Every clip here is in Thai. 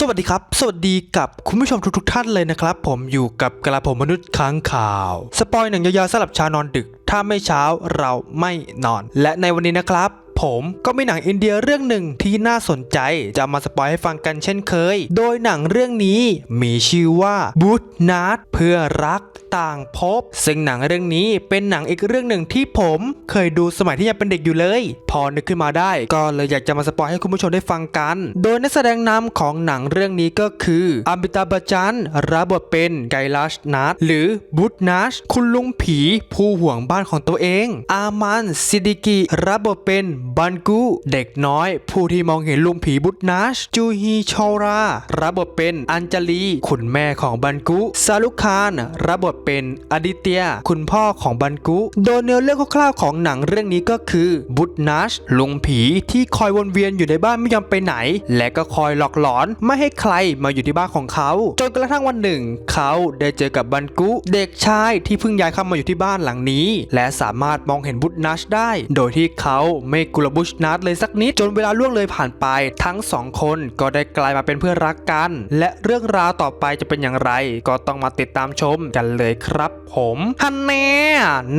สวัสดีครับ สวัสดีกับคุณผู้ชมทุกทท่านเลยนะครับ ผมอยู่กับกระผมมนุษย์ค้างข่าว สปอยหนังยาวๆสำหรับชาวนอนดึก ถ้าไม่เช้าเราไม่นอน และในวันนี้นะครับ ผมก็มีหนังอินเดียเรื่องหนึ่งที่น่าสนใจจะมาสปอยให้ฟังกันเช่นเคย โดยหนังเรื่องนี้มีชื่อว่าบูธนัทเพื่อรักต่างภพซึ่งหนังเรื่องนี้เป็นหนังอีกเรื่องหนึ่งที่ผมเคยดูสมัยที่ยังเป็นเด็กอยู่เลย พอนึกขึ้นมาได้ ก็เลยอยากจะมาสปอยให้คุณผู้ชมได้ฟังกัน โดยนักแสดงนำของหนังเรื่องนี้ก็คืออมิตาบบัจจันรับบทเป็นไกลัชนัทหรือบูธนัทคุณลุงผีผู้ห่วงบ้านของตัวเอง อามันซิดดิกิรับบทเป็นบันกุเด็กน้อย ผู้ที่มองเห็นลุงผีบุตนัชจูฮีชอรารับบทเป็นอัญจลี คุณแม่ของบันกุซาลุคานรับบทเป็นอดิเตีย คุณพ่อของบันกุ โดยเนื้อเรื่องคร่าวๆของหนังเรื่องนี้ก็คือบุตนัชลุงผีที่คอยวนเวียนอยู่ในบ้านไม่ยอมไปไหน และก็คอยหลอกหลอนไม่ให้ใครมาอยู่ที่บ้านของเขา จนกระทั่งวันหนึ่ง เขาได้เจอกับบันกุ เด็กชายที่เพิ่งย้ายเข้ามาอยู่ที่บ้านหลังนี้ และสามารถมองเห็นบุตนัชได้ โดยที่เขาไม่กลัวบุชนัทเลยสักนิด จนเวลาล่วงเลยผ่านไปทั้งสองคนก็ได้กลายมาเป็นเพื่อนรักกัน และเรื่องราวต่อไปจะเป็นอย่างไร ก็ต้องมาติดตามชมกันเลยครับ ผมฮันแน่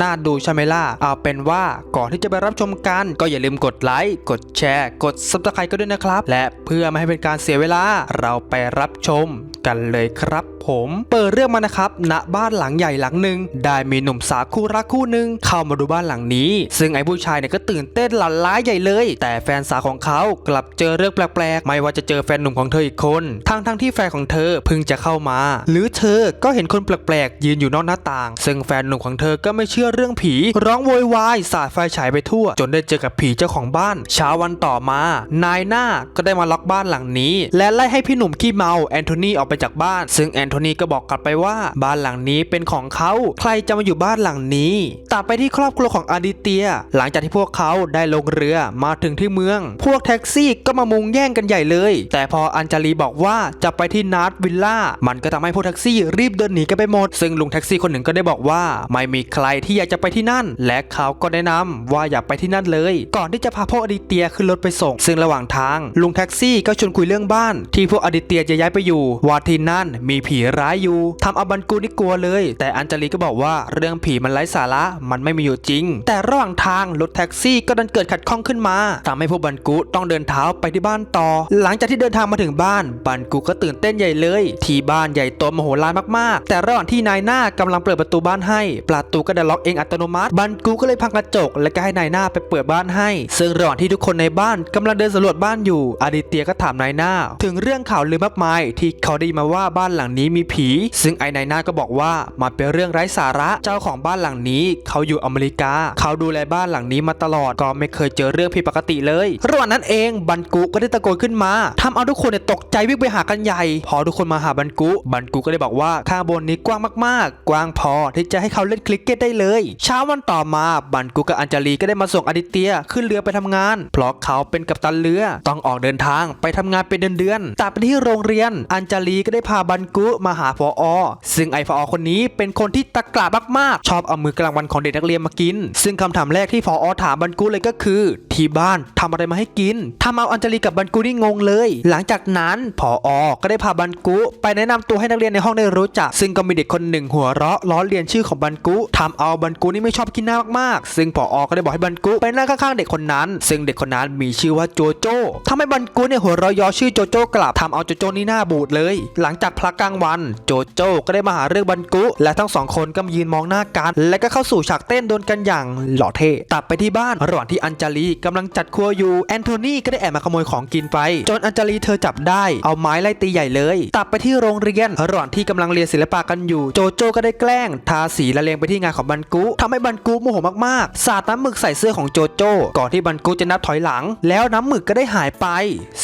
น่าดูใช่ไหมล่ะเอาเป็นว่าก่อนที่จะไปรับชมกัน ก็อย่าลืมกดไลค์กดแชร์ กด subscribe ก็ด้วยนะครับ และเพื่อไม่ให้เป็นการเสียเวลาเราไปรับชมกันเลยครับ ผม เปิดเรื่องมานะครับณบ้านหลังใหญ่หลังหนึ่งได้มีหนุ่มสาวคู่รักคู่หนึ่งเข้ามาดูบ้านหลังนี้ ซึ่งไอ้ผู้ชายเนี่ยก็ตื่นเต้นหลั่นล้าใหญ่เลย แต่แฟนสาวของเขากลับเจอเรื่องแปลกๆ ไม่ว่าจะเจอแฟนหนุ่มของเธออีกคน ทั้งทั้งที่แฟนของเธอเพิ่งจะเข้ามา หรือเธอก็เห็นคนแปลกๆยืนอยู่นอกหน้าต่าง ซึ่งแฟนหนุ่มของเธอก็ไม่เชื่อเรื่องผี ร้องโวยวายสาดไฟฉายไปทั่ว จนได้เจอกับผีเจ้าของบ้าน เช้าวันต่อมา นายหน้าก็ได้มาล็อกบ้านหลังนี้ และไล่ให้พี่หนุ่มขี้เมาแอนโทนีออกไปจากบ้าน ซึ่งแอนโทนีก็บอกกลับไปว่าบ้านหลังนี้เป็นของเขาใครจะมาอยู่บ้านหลังนี้ตัดไปที่ครอบครัวของอาดิเตีย หลังจากที่พวกเขาได้ลงเรือมาถึงที่เมือง พวกแท็กซี่ก็มามุงแย่งกันใหญ่เลย แต่พออัญจาลีบอกว่าจะไปที่นาร์ทวิลล่ามันก็ทำให้พวกแท็กซี่รีบเดินหนีกันไปหมด ซึ่งลุงแท็กซี่คนหนึ่งก็ได้บอกว่า ไม่มีใครที่อยากจะไปที่นั่น และเขาก็แนะนำว่าอย่าไปที่นั่นเลย ก่อนที่จะพาพวกอดิเตียขึ้นรถไปส่ง ซึ่งระหว่างทางลุงแท็กซี่ก็ชวนคุยเรื่องบ้าน ที่พวกอดิเตียจะย้ายไปอยู่ว่าที่นั่นมีผีร้ายอยู่ทำเอาบันกูนี่กลัวเลย แต่อัญจาลีก็บอกว่าเรื่องผีมันไร้สาระมันไม่มีอยู่จริง แต่ระหว่างทางรถแท็กซี่ก็ดันเกิดขัดข้องขึ้นมาทำให้พวกบันกูต้องเดินเท้าไปที่บ้านต่อ หลังจากที่เดินทางมาถึงบ้าน บันกูก็ตื่นเต้นใหญ่เลย ที่บ้านใหญ่โตมโหฬารมากๆ แต่ระหว่างที่นายหน้ากำลังเปิดประตูบ้านให้ ประตูก็ได้ล็อกเองอัตโนมัติ บันกูก็เลยพังกระจก และก็ให้นายหน้าไปเปิดบ้านให้ ซึ่งระหว่างที่ทุกคนในบ้านกำลังเดินสำรวจบ้านอยู่อาดิเตียก็ถามนายหน้า ถึงเรื่องข่าวลือมากมายที่เขาได้มาว่าบ้านหลังนี้มีผี ซึ่งไอ้นน้าก็บอกว่ามันเป็นเรื่องไร้สาระเจ้าของบ้านหลังนี้ เขาอยู่อเมริกา เขาดูแลบ้านหลังนี้มาตลอดก็ไม่เคยเจอเรื่องผิดปกติเลยระหว่างนั้นเองบันกุก็ได้ตะโกนขึ้นมาทำเอาทุกคนเนี่ยตกใจวิ่งไปหากันใหญ่ พอทุกคนมาหาบันกุบันกุก็ได้บอกว่าข้างบนนี้กว้างมากๆ กว้างพอที่จะให้เขาเล่นคลิกเก็ตได้เลย เช้าวันต่อมาบันกุกับอัญจาลีก็ได้มาส่งอดิเตียขึ้นเรือไปทำงาน เพราะเขาเป็นกัปตันเรือ ต้องออกเดินทางไปทำงานเป็นเดือนๆแต่ไปที่โรงเรียน อัญจาลีก็ได้พาบันกุมาหาพออซึ่งไอพออคนนี้เป็นคนที่ตะกร้ามากๆ ชอบเอามือกลางวันของเด็กนักเรียนมากิน ซึ่งคำถามแรกที่พออถามบันกุเลยก็คือ ที่บ้านทำอะไรมาให้กินทำเอาอัญจลีกับบันกุนี่งงเลย หลังจากนั้นพออก็ได้พาบันกุไปแนะนำตัวให้นักเรียนในห้องได้รู้จัก ซึ่งก็มีเด็กคนหนึ่งหัวเราะล้อเลียนชื่อของบันกุทำเอาบันกุนี่ไม่ชอบกินหน้ามากๆ ซึ่งพออก็ได้บอกให้บันกุไปนั่งข้างๆเด็กคนนั้น ซึ่งเด็กคนนั้นมีชื่อว่าโจโจ้ทำให้บันกุเนี่ยหัวเราะยอชื่อโจโจ้กลับทำเอาโจโจ้นี่หน้าบูดเลย หลังจากพักกลางวันโจโจ้ก็ได้มาหาเรื่องบันกุ และทั้งสองคนก็มายืนมองหน้ากัน และก็เข้าสู่ฉากเต้นโดนกันอย่างหล่อเท่ตัดไปที่บ้านระหว่างที่อัญจาลีกำลังจัดครัวอยู่แอนโทนีก็ได้แอบมาขโมยของกินไป จนอัญจาลีเธอจับได้เอาไม้ไล่ตีใหญ่เลย ตัดไปที่โรงเรียนระหว่างที่กำลังเรียนศิลปะกันอยู่ โจโจ้ก็ได้แกล้ง ทาสีละเลงไปที่งานของบันกุทำให้บันกุโมโหมากๆ สาดน้ำหมึกใส่เสื้อของโจโจ้ก่อนที่บันกุจะนับถอยหลัง แล้วน้ำหมึกก็ได้หายไป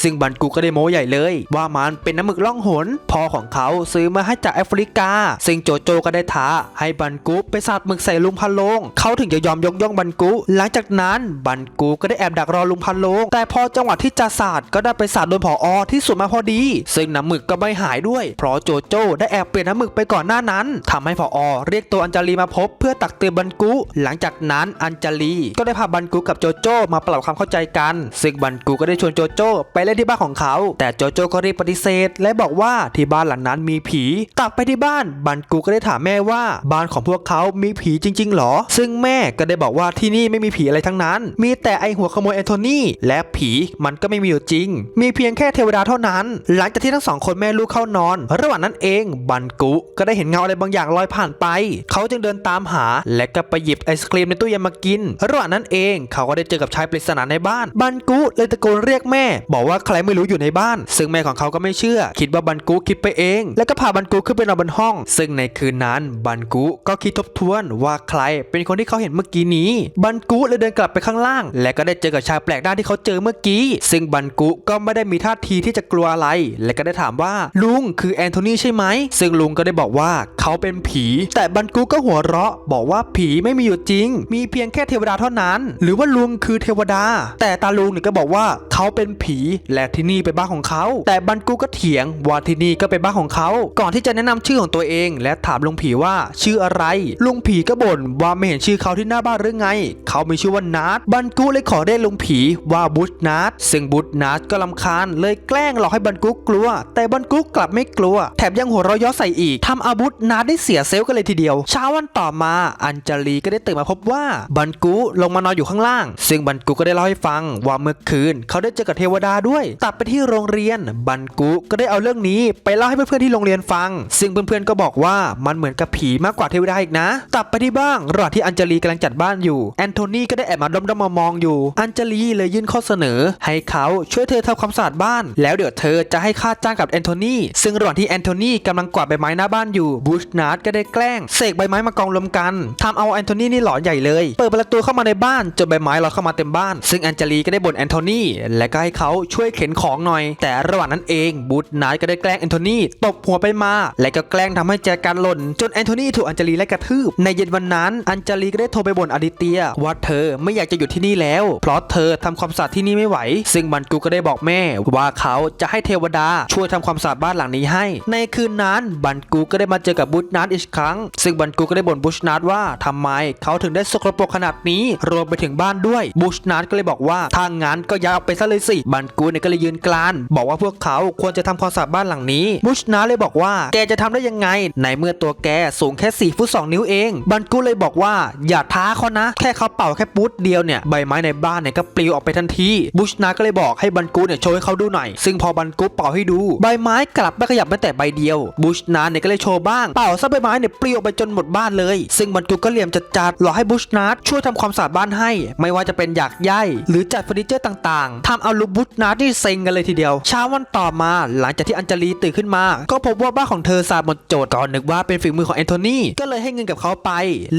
ซึ่งบันกุก็ได้โม้ใหญ่เลย ว่ามันเป็นน้ำหมึกล่องหนพ่อของเขาซื้อมาให้จากแอฟริกา ซึ่งโจโจก็ได้ท้า ให้บันกุไปสาดหมึกใส่ลุงพันโลง เขาถึงจะยอมยกย่องบันกุหลังจากนั้นบันกุก็ได้แอบดักรอลุงพันโลง แต่พอจังหวะที่จะสาดก็ได้ไปสาดโดนผออที่สวนมาพอดี ซึ่งน้ำหมึกก็ไม่หายด้วย เพราะโจโจได้แอบเปลี่ยนน้ำหมึกไปก่อนหน้านั้นทำให้ผออเรียกตัวอัญจาลีมาพบ เพื่อตักเตือนบันกุหลังจากนั้นอัญจาลีก็ได้พาบันกุกับโจโจมาปรับความเข้าใจกัน ซึ่งบันกุก็ได้ชวนโจโจไปเล่นที่บ้านของเขา แต่โจโจก็รีบปฏิเสธ และบอกว่าที่บ้านหลังนั้นมีผีกลับไปที่บ้านบันกุก็ได้ถามแม่ว่าบ้านของพวกเขามีผีจริง ๆหรอ ซึ่งแม่ก็ได้บอกว่าที่นี่ไม่มีผีอะไรทั้งนั้น มีแต่ไอหัวขโมยแอนโทนีและผีมันก็ไม่มีอยู่จริง มีเพียงแค่เทวดาเท่านั้น หลังจากที่ทั้งสองคนแม่ลูกเข้านอน ระหว่างนั้นเองบันกุก็ได้เห็นเงาอะไรบางอย่างลอยผ่านไป เขาจึงเดินตามหา และก็ไปหยิบไอศครีมในตู้เย็นมากิน ระหว่างนั้นเองเขาก็ได้เจอกับชายปริศนาในบ้าน บันกุเลยตะโกนเรียกแม่ บอกว่าใครไม่รู้อยู่ในบ้าน ซึ่งแม่ของเขาก็ไม่เชื่อ คิดว่าบันกุคิดไปเอง แล้วก็พาบันกุขึ้นไปนอนบนห้อง ซึ่งในคืนนั้นบันกุก็คิดทบทวนว่าใครเป็นคนที่เขาเห็นเมื่อกี้นี้ บันกุเลยเดินกลับไปข้างล่าง และก็ได้เจอกับชายแปลกหน้าที่เขาเจอเมื่อกี้ ซึ่งบันกุก็ไม่ได้มีท่าทีที่จะกลัวอะไร และก็ได้ถามว่าลุงคือแอนโทนีใช่ไหม ซึ่งลุงก็ได้บอกว่าเขาเป็นผี แต่บันกุก็หัวเราะ บอกว่าผีไม่มีอยู่จริง มีเพียงแค่เทวดาเท่านั้น หรือว่าลุงคือเทวดา แต่ตาลุงเนี่ยก็บอกว่าเขาเป็นผีและที่นี่เป็นบ้านของเขา แต่บันกุก็เถียงว่าที่นี่ก็เป็นบ้านของเขา ก่อนที่จะแนะนำชื่อของตัวเอง และถามลุงผีว่าชื่ออะไรลุงผีก็บ่นว่าไม่เห็นชื่อเขาที่หน้าบ้านหรือไง เขามีชื่อว่านัทบันกุเลยขอเรียกลุงผีว่าบุชนัทซึ่งบุชนัทก็ลำคาญเลยแกล้งหลอกให้บันกุกลัว แต่บันกุกลับไม่กลัว แถมยังหัวเราะย้อใส่อีกทำอาบุชนัทได้เสียเซลล์กันเลยทีเดียว เช้าวันต่อมาอัญจาลีก็ได้ตื่นมาพบว่าบันกุลงมานอนอยู่ข้างล่าง ซึ่งบันกุก็ได้เล่าให้ฟังว่าเมื่อคืนเขาได้เจอกับเทวดาด้วย ตัดไปที่โรงเรียนบันกุก็ได้เอาเรื่องนี้ไปเล่าให้เพื่อนๆที่โรงเรียนฟัง ซึ่งเพื่อนๆก็บอกว่ามันเหมือนกับผีมากกว่าเทวดาอีกนะ ตัดไปที่บ้างระหว่างที่อัญจลีกำลังจัดบ้านอยู่แอนโทนีก็ได้แอบมาดมๆมองอยู่ อัญจลีเลยยื่นข้อเสนอ ให้เขาช่วยเธอทำความสะอาดบ้าน แล้วเดี๋ยวเธอจะให้ค่าจ้างกับแอนโทนีซึ่งระหว่างที่แอนโทนีกำลังกวาดใบไม้หน้าบ้านอยู่บูชนาร์ดก็ได้แกล้งเสกใบไม้มากองรวมกันทำเอาแอนโทนีนี่หลอนใหญ่เลย เปิดประตูเข้ามาในบ้านจนใบไม้ลอยเข้ามาเต็มบ้าน ซึ่งแอนเจลีก็ได้บ่นแอนโทนีและก็ให้เขาช่วยเข็นของหน่อย แต่ระหว่างนั้นเองบูชนาร์ก็ได้แกล้งแอนโทนีตบหัวไปมา และก็แกล้งทำให้แจกันหล่น จนแอนโทนีถูกอัญจลีไล่กระทืบ ในเย็นวันนั้นอัญจลีก็ได้โทรไปบ่นอดิเตีย ว่าเธอไม่อยากจะอยู่ที่นี่แล้ว เพราะเธอทำความสะอาดที่นี่ไม่ไหว ซึ่งมันกูก็ได้บอกแม่ ว่าเขาจะให้เทวดาช่วยทำความสะอาดบ้านหลังนี้ให้ ในคืนนั้นบันกูก็ได้มาเจอกับบูชนาร์อีกครั้ง ซึ่งบันกูก็ได้บ่นบูชนาร์ว่าทำไมเขาถึงได้สกปรกขนาดนี้ รวมไปถึงบ้านด้วยบูชนาร์ก็เลยบอกว่าถ้างั้นก็ย้ายออกไปซะเลยสิบันกูเนี่ยก็เลยยืนกลาน บอกว่าพวกเขาควรจะทำความสะอาดบ้านหลังนี้บูชนาเลยบอกว่าแกจะทำได้ยังไง ในเมื่อตัวแกสูงแค่ 4 ฟุต 2 นิ้วเอง บันกูเลยบอกว่าอย่าท้าเขานะ แค่เขาเป่าแค่ปุ๊ดเดียวเนี่ยใบไม้ในบ้านเนี่ยก็ปลิวออกไปทันทีบูชนาก็เลยบอกให้บันกูเนี่ยโชว์ให้เขาดูหน่อย ซึ่งพอบันกูเป่าให้ดู ใบไม้กลับไม่ขยับแม้แต่ใบเดียวบูชนาเนี่ยก็เลยโชว์บ้างเป่าซะใบไม้เนี่ยปลิวออกไปจนหมดบ้านเลย ซึ่งบันกูก็เหลี่ยมจัดๆหลอให้บูชนาช่วยทำความสะอาดบ้านให้ ไม่ว่าจะเป็นหยากใยหรือจัดเฟอร์นิเจอร์ต่างๆทำเอาลูกบูชนาที่เซ็งกันเลยทีเดียว เช้าวันต่อมาหลังจากที่อัญจลีตื่นขึ้นมา ก็พบว่าบ้านของเธอสาดหมดโจดก่อนนึกว่าเป็นฝีมือของแอนโทนีก็เลยให้เงินกับเขาไป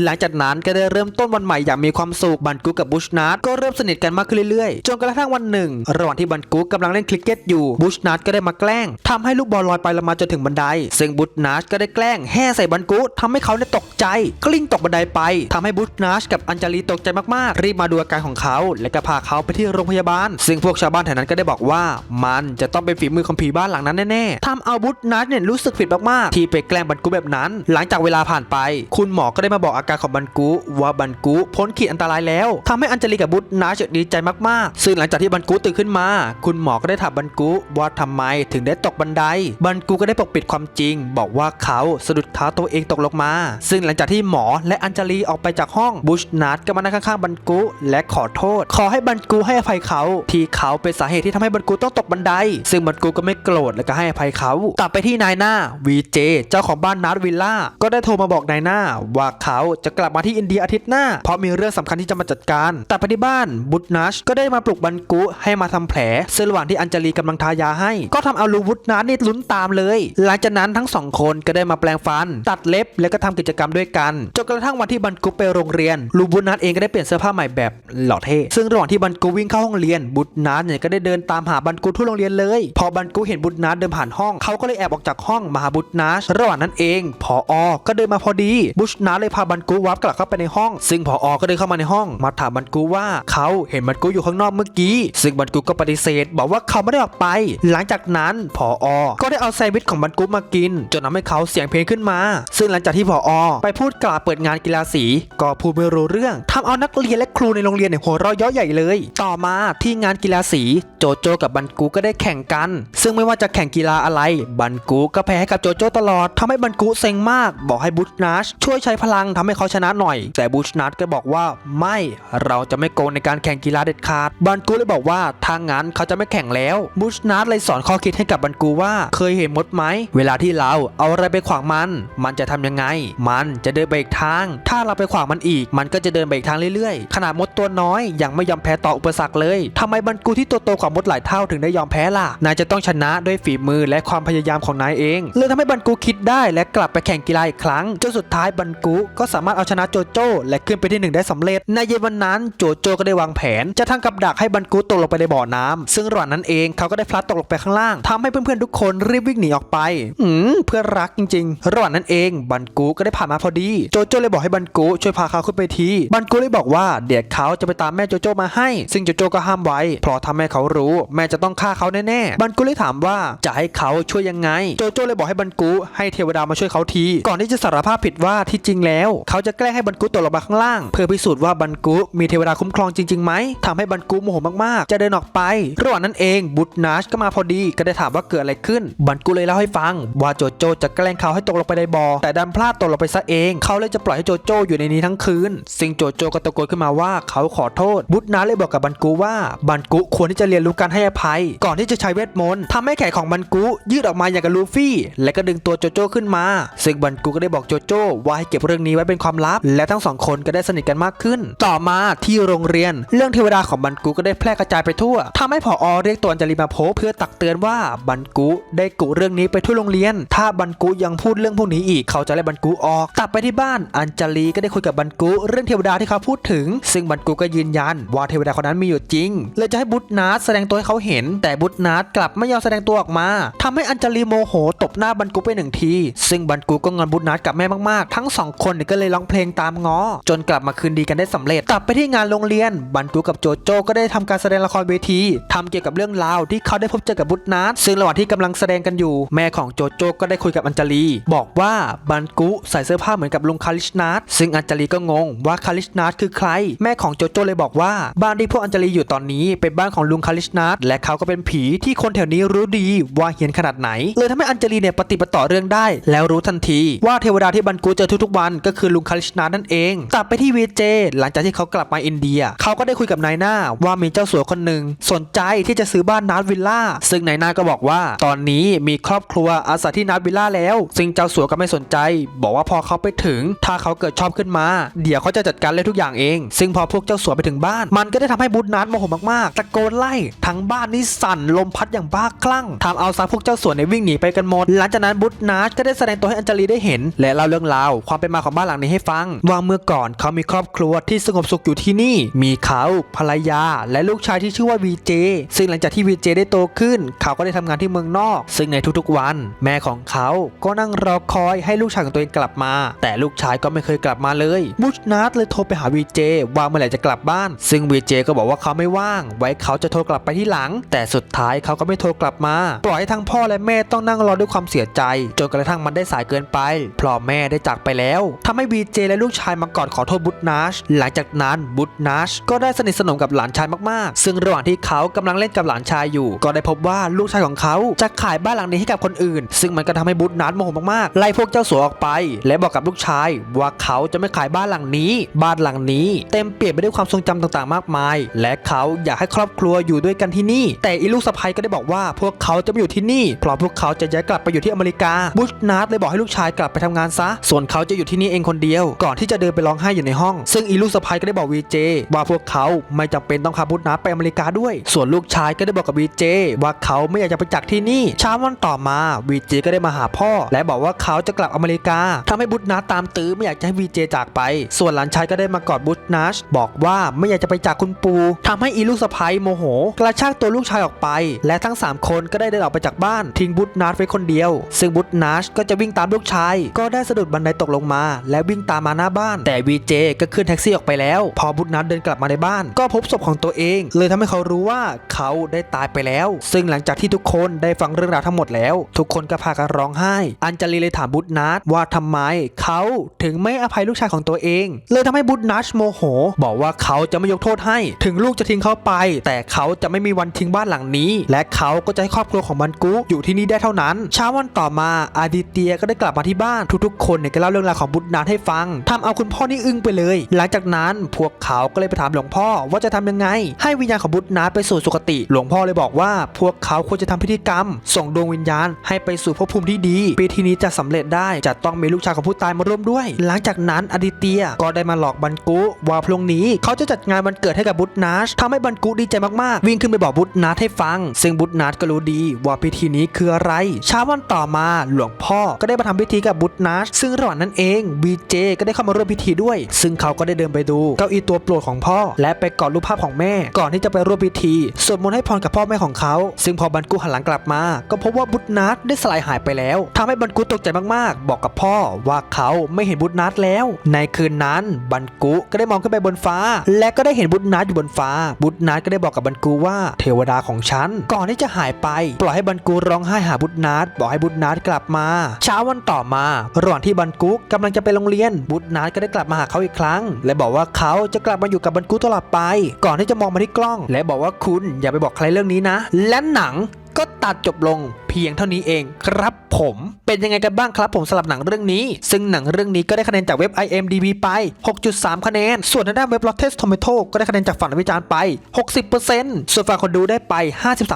หลังจากนั้นก็ได้เริ่มต้นวันใหม่อย่างมีความสุขบันกุกับบูชนาร์ดก็เริ่มสนิทกันมากขึ้นเรื่อยๆ จนกระทั่งวันหนึ่ง ระหว่างที่บันกุกำลังเล่นคริกเก็ตอยู่บูชนาร์ดก็ได้มาแกล้งทำให้ลูกบอลลอยไปลอยมาจนถึงบันได ซึ่งบูชนาร์ดก็ได้แกล้งแห่ใส่บันกุทำให้เขาเนี่ยตกใจ กลิ้งตกบันไดไปทำให้บูชนาร์ดกับอัญจลีตกใจมากๆ รีบมาดูอาการของเขา และก็พาเขาไปที่โรงพยาบาล ซึ่งพวกชาวบ้านแถวนั้นก็ได้บอกว่า มันจะต้องเป็นฝีมือของผีบ้านหลังนั้นแน่ๆทำเอาบูชนาร์เนี่ยรู้สึกผิดมากๆที่ไปแกล้งบันกุแบบนั้น หลังจากเวลาผ่านไป คุณหมอก็ได้มาบอกอาการของบันกุว่าบันกุพ้นขีดอันตรายแล้วทำให้อัญจลีกับบุตรนาเฉดดีใจมากๆ ซึ่งหลังจากที่บันกุตื่นขึ้นมา คุณหมอก็ได้ถามบันกุว่าทำไมถึงได้ตกบันได บันกุก็ได้ปกปิดความจริง บอกว่าเขาสะดุดเท้าตัวเองตกลงมา ซึ่งหลังจากที่หมอและอัญจลีออกไปจากห้องบุชนาร์ก็มานั่งข้างๆบันกุและขอโทษ ขอให้บันกุให้อภัยเขาที่เขาเป็นสาเหตุที่ทำให้บันกุต้องตกบันได ซึ่งบันกุก็ไม่โกรธและก็ให้อภัยเขาตัดไปที่นายหน้าวีเจเจ้าของบ้านนาร์ดวิลล่าก็ได้โทรมาบอกนายหน้า ว่าเขาจะกลับมาที่อินเดียอาทิตย์หน้า เพราะมีเรื่องสำคัญที่จะมาจัดการ แต่ไปที่บ้านบุตนัชก็ได้มาปลุกบันกุให้มาทำแผลซึ่งระหว่างที่อัญจลีกำลังทายาให้ ก็ทำเอาลูบุตนัชนี่ลุ้นตามเลย หลังจากนั้นทั้งสองคนก็ได้มาแปลงฟัน ตัดเล็บแล้วก็ทำกิจกรรมด้วยกันจนกระทั่งวันที่บันกุไปโรงเรียนลูบุตนัชเองก็ได้เปลี่ยนเสื้อผ้าใหม่แบบหล่อเท่ซึ่งระหว่างที่บันกุวิ่งเข้าห้องเรียนบุตนัทเนี่ยก็ได้เดินตามหาบันกูทั่วโรงเรียนเลย พอบันกูเห็นบุตรนัทเดินผ่านห้องเขาก็เลยแอบออกจากห้องมาหาบุตรนัทระหว่างนั้นเองพออก็เดินมาพอดี บุตรนัทเลยพาบันกูวับกลับเข้าไปในห้อง ซึ่งพออก็เดินเข้ามาในห้อง มาถามบันกูว่าเขาเห็นบันกูอยู่ข้างนอกเมื่อกี้ ซึ่งบันกูก็ปฏิเสธ บอกว่าเขาไม่ได้ออกไป หลังจากนั้นพออก็ได้เอาแซนด์วิชของบันกูมากิน จนทำให้เขาเสียงเพลงขึ้นมา ซึ่งหลังจากที่พออไปพูดกล่าวเปิดงานกีฬาสี ก็พูดไม่รู้เรื่องทำเอานักเรียนและครูในโรงเรียนเนี่ยหัวเราะเยาะใหญ่เลย ต่อมาที่งานกีฬาสี โจโจกับบันกูก็ได้แข่งกัน ซึ่งไม่ว่าจะแข่งกีฬาอะไร บันกูก็แพ้ให้กับโจโจตลอดทำให้บันกูเซ็งมาก บอกให้บุชนัชช่วยใช้พลังทำให้เขาชนะหน่อย แต่บุชนัชก็บอกว่าไม่เราจะไม่โกงในการแข่งกีฬาเด็ดขาด บันกูเลยบอกว่าทางงั้นเขาจะไม่แข่งแล้วบุชนัชเลยสอนข้อคิดให้กับบันกูว่าเคยเห็นมดไหมเวลาที่เราเอาอะไรไปขวางมัน มันจะทำยังไง มันจะเดินไปอีกทาง ถ้าเราไปขวางมันอีก มันก็จะเดินไปอีกทางเรื่อยๆ ขนาดมดตัวน้อยยังไม่ยอมแพ้ต่ออุปสรรคเลยทำไมบันกูที่ตัวโตกว่ามดหลายเท่าถึงได้ยอมแพ้ล่ะ นายจะต้องชนะด้วยฝีมือและความพยายามของนายเอง เลยทำให้บันกูคิดได้และกลับไปแข่งกีฬาอีกครั้งจนสุดท้ายบันกูก็สามารถเอาชนะโจโจ้และขึ้นไปที่หนึ่งได้สำเร็จ ในเย็นวันนั้นโจโจ้ก็ได้วางแผน จะทำกับดักให้บันกูตกลงไปในบ่อน้ำซึ่งระหว่างนั้นเองเขาก็ได้พลัดตกลงไปข้างล่างทำให้เพื่อนๆทุกคนรีบวิ่งหนีออกไปอืมเพื่อรักจริงๆระหว่างนั้นเองบันกูก็ได้ผ่านมาพอดีโจโจ้เลยบอกให้บันกูช่วยพาเขาขึ้นไปทีบันกูเลยบอกว่าเดี๋ยวเขาจะไปตามแม่โจโจ้มาให้ ซึ่งโจโจ้ก็ห้ามไว้เพราะทำให้เขารู้ แม่จะต้องฆ่าเขาแน่ๆ บันกูเลยถามว่าจะให้เขาช่วยยังไง โจโจ้เลยบอกให้บันกูให้เทวดามาช่วยเขาที ก่อนที่จะสารภาพผิดว่าที่จริงแล้ว เขาจะแกล้งให้บันกูตกลงมาข้างล่าง เพื่อพิสูจน์ว่าบันกูมีเทวดาคุ้มครองจริงๆไหมทำให้บันกูโมโหมากๆ จะเดินออกไประหว่างนั้นเองบุตรนัชก็มาพอดีก็ได้ถามว่าเกิดอะไรขึ้น บันกูเลยเล่าให้ฟัง ว่าโจโจ้จะแกล้งเขาให้ตกลงไปในบ่อแต่ดันพลาดตกลงไปซะเอง เขาเลยจะปล่อยให้โจโจ้อยู่ในนี้ทั้งคืนซึ่งโจโจ้ก็ตะโกนขึ้นมาว่าเขาขอโทษ บุตรนัชเลยบอกกับบันกูว่าบันกควรที่จะเรียนรู้การให้อภัย ก่อนที่จะใช้เวทมนต์ทำให้แขนของบันกูยืดออกมาอย่างกับลูฟี่ และก็ดึงตัวโจโจ้ขึ้นมา ซึ่งบันกูก็ได้บอกโจโจ้ว่าให้เก็บเรื่องนี้ไว้เป็นความลับ และทั้งสองคนก็ได้สนิทกันมากขึ้น ต่อมาที่โรงเรียน เรื่องเทวดาของบันกูก็ได้แพร่กระจายไปทั่วทำให้ผอเรียกตัวอัญจลีมาพบเพื่อตักเตือนว่าบันกูได้กุเรื่องนี้ไปทั่วโรงเรียน ถ้าบันกูยังพูดเรื่องพวกนี้อีกเขาจะไล่บันกูออก กลับไปที่บ้านอัญจลีก็ได้คุยกับบันกูเรื่องเทวดาที่เขาพูดถึง ซึ่งบันกูก็ยืนยันว่าเทวดาคนนั้นมีอยู่จริงเลยจะให้บุตรนัทแสดงตัวให้เขาเห็น แต่บุตรนัทกลับไม่ยอมแสดงตัวออกมาทำให้อัญจลีโมโหตบหน้าบันกูไปหนึ่งที ซึ่งบันกูก็งอนบุตรนัทกับแม่มากๆ ทั้งสองคนก็เลยร้องเพลงตามง้อ จนกลับมาคืนดีกันได้สำเร็จ กลับไปที่งานโรงเรียน บันกูกับโจโจก็ได้ทำการแสดงละครเวทีทำเกี่ยวกับเรื่องราวที่เขาได้พบเจอกับบุตรนัทซึ่งระหว่างที่กำลังแสดงกันอยู่ แม่ของโจโจก็ได้คุยกับอัญจลี บอกว่าบันกูใส่เสื้อผ้าเหมือนกับลุงคาริชนัทซึ่งอัญจลีก็งงว่าคาริชนัทคือใคร แม่ของโจโจเลยบอกว่าบ้านที่พวกอัญจลีอยู่ตอนนี้เป็นบ้านของลุงคาริชนัทและเขาก็เป็นผีที่คนแถวนี้รู้ดีว่าเฮียนขนาดไหน เลยทำให้อัญจลีเนี่ยปฏิปต่อเรื่องได้ แล้วรู้ทันทีว่าเทวดาที่บันกูเจอทุกๆวันก็คือลุงคาริชนัทนั่นเอง กลับไปที่วีเจ หลังจากที่เขากลับมาอินเดีย เขาก็ได้คุยกับนายหน้าว่ามีเจ้าสัวคนหนึ่งสนใจที่จะซื้อบ้านนาร์ดวิลล่าซึ่งนายหน้าก็บอกว่า ตอนนี้มีครอบครัวอาศัยที่นาร์ดวิลล่าแล้ว ซึ่งเจ้าสัวก็ไม่สนใจ บอกว่าพอเขาไปถึง ถ้าเขาเกิดชอบขึ้นมา เดี๋ยวเขาจะจัดการเลยทุกอย่างเอง ซึ่งพอพวกเจ้าสัวไปถึงบ้าน มันก็ได้ทำให้บูธนัทโมโหมากๆตะโกนไล่ ทั้งบ้านนี่สั่นลมพัดอย่างบ้าคลั่งทำเอาซาพวกเจ้าสวนี่ยวิ่งหนีไปกันหมด หลังจากนั้นบูธนัทก็ได้แสดงตัวให้อัญจลีได้เห็น และเล่าเรื่องราวความเป็นมาของบ้านหลังนี้ให้ฟัง ว่าเมื่อก่อนเขามีครอบครัวที่สงบสุขอยู่ที่นี่ มีเขาภรรยา และลูกชายที่ชื่อว่าวีเจซึ่งหลังจากที่วีเจได้โตขึ้น เขาก็ได้ทำงานที่เมืองนอก ซึ่งในทุกๆวัน แม่ของเขาก็นั่งรอคอยให้ลูกชายของตัวเองกลับมา แต่ลูกชายก็ไม่เคยกลับมาเลยบูชนัทเลยโทรไปหาวีเจว่าเมื่อไหร่จะกลับบ้าน ซึ่งวีเจก็บอกว่าเขาไม่ว่าง ไว้เขาจะโทรกลับไปที่หลัง แต่สุดท้ายเขาก็ไม่โทรกลับมา ปล่อยให้ทั้งพ่อและแม่ต้องนั่งรอด้วยความเสียใจ จนกระทั่งมันได้สายเกินไปเพราะแม่ได้จากไปแล้วทำให้วีเจและลูกชายมากอดขอโทษบุตนัชหลังจากนั้นบุตนัชก็ได้สนิทสนมกับหลานชายมากๆ ซึ่งระหว่างที่เขากำลังเล่นกับหลานชายอยู่ ก็ได้พบว่าลูกชายของเขาจะขายบ้านหลังนี้ให้กับคนอื่น ซึ่งมันก็ทำให้บุตนัชโมโหมากๆไล่พวกเจ้าสัวออกไป และบอกกับลูกชายว่าเขาจะไม่ขายบ้านหลังนี้ บ้านหลังนี้ เต็มเปี่ยนไปด้วยความทรงจำต่างๆ มากมาย และเขาอยากให้ครอบครัวอยู่ด้วยกันที่นี่ แต่อีลูกสะใภ้ก็ได้บอกว่าพวกเขาจะไม่อยู่ที่นี่เพราะพวกเขาจะย้ายกลับไปอยู่ที่อเมริกาบุชนัทเลยบอกให้ลูกชายกลับไปทำงานซะ ส่วนเขาจะอยู่ที่นี่เองคนเดียว ก่อนที่จะเดินไปร้องไห้อยู่ในห้อง ซึ่งอีลูกสะใภ้ก็ได้บอกวีเจว่าพวกเขาไม่จำเป็นต้องพาบุชนัทไปอเมริกาด้วย ส่วนลูกชายก็ได้บอกกับวีเจว่าเขาไม่อยากจะไปจากที่นี่เช้าวันต่อมาวีเจก็ได้มาหาพ่อ และบอกว่าเขาจะกลับอเมริกาทำให้บุชนัทตามตื้อไม่อยากจะให้วีเจจากไป ส่วนหลานชายก็ได้มากอดบุชนัทบอกว่าไม่อยากจะไปจากคุณปู่ทำให้อีลูกสะใภ้โมโห กระชากตัวลูกชายออกไป และทั้ง 3 คนก็ได้เดินออกไปจากบ้าน ทิ้งบุตนาชไว้คนเดียว ซึ่งบุตนาชก็จะวิ่งตามลูกชาย ก็ได้สะดุดบันไดตกลงมา และวิ่งตามมาหน้าบ้าน แต่วีเจก็ขึ้นแท็กซี่ออกไปแล้ว พอบุตนาชเดินกลับมาในบ้าน ก็พบศพของตัวเอง เลยทำให้เขารู้ว่าเขาได้ตายไปแล้ว ซึ่งหลังจากที่ทุกคนได้ฟังเรื่องราวทั้งหมดแล้ว ทุกคนก็พากันร้องไห้ อัญจลีเลยถามบุตนาชว่าทำไมเขาถึงไม่อภัยลูกชายของตัวเอง เลยทำให้บุตนาชโมโห บอกว่าเขาจะไม่ยกโทษให้ ถึงลูกจะทิ้งเขาไปแต่เขาจะไม่มีวันทิ้งบ้านหลังนี้ และเขาก็จะให้ครอบครัวของบันกุอยู่ที่นี่ได้เท่านั้น เช้าวันต่อมาอาดิเตียก็ได้กลับมาที่บ้านทุกๆ คนเนี่ยก็เล่าเรื่องราวของบุตรนาถให้ฟังทำเอาคุณพ่อนี่อึ้งไปเลย หลังจากนั้นพวกเขาก็เลยไปถามหลวงพ่อว่าจะทำยังไง ให้วิญญาณของบุตรนาถไปสู่สุคติ หลวงพ่อเลยบอกว่า พวกเขาควรจะทำพิธีกรรม ส่งดวงวิญญาณให้ไปสู่ภพภูมิที่ดีพิธีนี้จะสำเร็จได้จะต้องมีลูกชายของผู้ตายมาร่วมด้วย หลังจากนั้นอดิเตียก็ได้มาหลอกบันกุว่าพรุ่งนี้ เขาจะจัดงานวันเกิดให้กับบุตรนาชทำให้บันกุดีใจมากๆ วิ่งขึ้นไปบอกบุตรนาถให้ฟัง ซึ่งบุตรนาถก็รู้ดีว่าพิธีนี้คืออะไรเช้าวันต่อมาหลวงพ่อก็ได้มาทำพิธีกับบุตรนาชซึ่งระหว่างนั้นเองบีเจก็ได้เข้ามาร่วมพิธีด้วย ซึ่งเขาก็ได้เดินไปดูเก้าอี้ตัวโปรดของพ่อ และไปกอดรูปภาพของแม่ ก่อนที่จะไปร่วมพิธีสวดมนต์ให้พรกับพ่อแม่ของเขา ซึ่งพอบันกุหันหลังกลับมา ก็พบว่าบุตรนาถได้สลายหายไปแล้วทำให้บันกุตกใจมากๆ บอกกับพ่อว่าเขาไม่เห็นบุตรนาถแล้ว ในคืนนั้นบันกุก็ได้มองขึ้นไปบนฟ้า และก็ได้เห็นบุตรนาถอยู่บนฟ้า บุตรนาถก็ได้บอกกับบันกูว่าเทวดาของฉัน ก่อนที่จะหายไป ปล่อยให้บันกูร้องไห้หาบุตรนาดบอกให้บุตรนาดกลับมา เช้าวันต่อมา ระหว่างที่บันกูกำลังจะไปโรงเรียน บุตรนาดก็ได้กลับมาหาเขาอีกครั้ง และบอกว่าเขาจะกลับมาอยู่กับบันกูตลอดไป ก่อนที่จะมองมาที่กล้อง และบอกว่าคุณอย่าไปบอกใครเรื่องนี้นะ และหนังก็ ตัดจบลงเพียงเท่านี้เองครับผมเป็นยังไงกันบ้างครับผมสำหรับหนังเรื่องนี้ ซึ่งหนังเรื่องนี้ก็ได้คะแนนจากเว็บ IMDb ไป 6.3 คะแนน ส่วนทางด้านเว็บ Rotten Tomato ก็ได้คะแนนจากฝั่งนักวิจารณ์ไป 60%ส่วนฝั่งคนดูได้ไป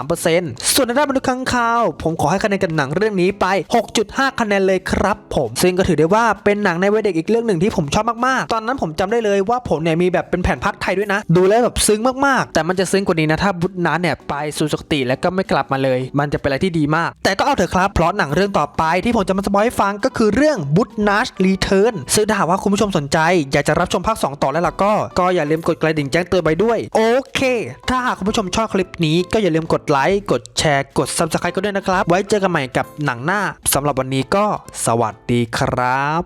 53%ส่วนทางด้านมนุษย์ข้างข่าว ผมขอให้คะแนนกับหนังเรื่องนี้ไป 6.5 คะแนนเลยครับผมซึ่งก็ถือได้ว่าเป็นหนังในวัยเด็กอีกเรื่องหนึ่งที่ผมชอบมากๆ ตอนนั้นผมจำได้เลยว่าผมเนี่ยมีแบบเป็นแผ่นพัดไทยด้วยนะ ดูแล้วแบบซึ้งมากๆ แต่มันจะซึ้งกว่านี้นะถ้าบุตรนัทเนี่ยไปสู่สุคติแล้วก็ไม่กลับมาเลยมันจะเป็นอะไรที่ดีมาก แต่ก็เอาเถอะครับเพราะหนังเรื่องต่อไปที่ผมจะมาสปอยให้ฟังก็คือเรื่องบุตรนัทรีเทิร์นซึ่งถ้าหากว่าคุณผู้ชมสนใจ อยากจะรับชมภาค 2 ต่อแล้วล่ะก็ ก็อย่าลืมกดกระดิ่งแจ้งเตือนไปด้วย โอเค ถ้าหากคุณผู้ชมชอบคลิปนี้ก็อย่าลืมกดไลค์กดแชร์กด subscribe ก็ด้วยนะครับ ไว้เจอกันใหม่กับหนังหน้าสำหรับวันนี้ก็สวัสดีครับ